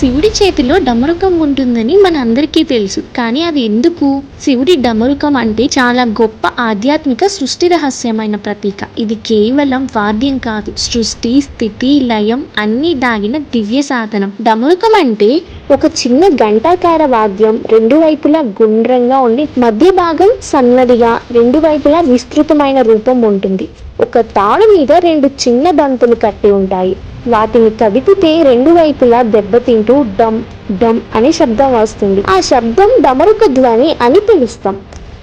శివుడి చేతిలో డమరుకం ఉంటుందని మన అందరికీ తెలుసు. కానీ అది ఎందుకు? శివుడి డమరుకం అంటే చాలా గొప్ప ఆధ్యాత్మిక సృష్టి రహస్యమైన ప్రతీక. ఇది కేవలం వాద్యం కాదు. సృష్టి స్థితి లయం అన్ని దాగిన దివ్య సాధనం. డమరుకం అంటే ఒక చిన్న గంటాకార వాద్యం రెండు వైపులా గుండ్రంగా ఉండి మధ్య భాగం సన్నదిగా రెండు వైపులా విస్తృతమైన రూపం ఉంటుంది. ఒక తాడు మీద రెండు చిన్న దంతులు కట్టి ఉంటాయి. వాటిని కదిపితే రెండు వైపులా దెబ్బతింటూ డమ్ డమ్ అనే శబ్దం వస్తుంది. ఆ శబ్దం డమరుక ధ్వని అని పిలుస్తాం.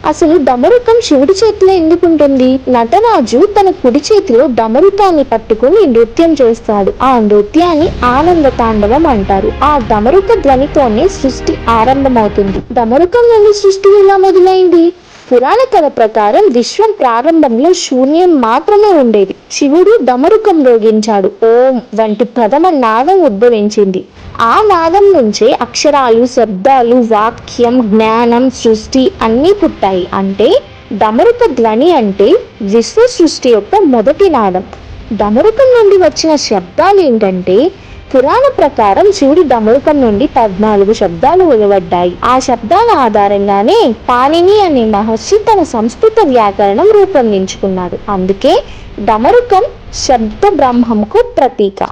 అసలు డమరుకం శివుడి చేతిలో ఎందుకుంటుంది నటరాజు తన కుడి చేతిలో డమరుకాన్ని పట్టుకుని నృత్యం చేస్తాడు. ఆ నృత్యాన్ని ఆనంద తాండవం అంటారు. ఆ డమరుక ధ్వనితోనే సృష్టి ఆరంభమవుతుంది. డమరుకం నుండి సృష్టి ఎలా మొదలైంది? పురాణ కథ ప్రకారం విశ్వం ప్రారంభంలో శూన్యం మాత్రమే ఉండేది. శివుడు దమరుకం రోగించాడు. ఓం వంటి ప్రథమ నాదం ఉద్భవించింది. ఆ నాదం నుంచే అక్షరాలు శబ్దాలు వాక్యం జ్ఞానం సృష్టి అన్నీ పుట్టాయి. అంటే డమరుక ధ్వని అంటే విశ్వ సృష్టి యొక్క మొదటి నాదం డమరుకం నుండి వచ్చిన శబ్దాలు ఏంటంటే పురాణ ప్రకారం శివుడి డమరుకం నుండి పద్నాలుగు శబ్దాలు వెలువడ్డాయి. ఆ శబ్దాల ఆధారంగానే పాణిని అనే మహర్షి తన సంస్కృత వ్యాకరణం రూపొందించుకున్నాడు. అందుకే డమరుకం శబ్ద బ్రహ్మంకు ప్రతీక.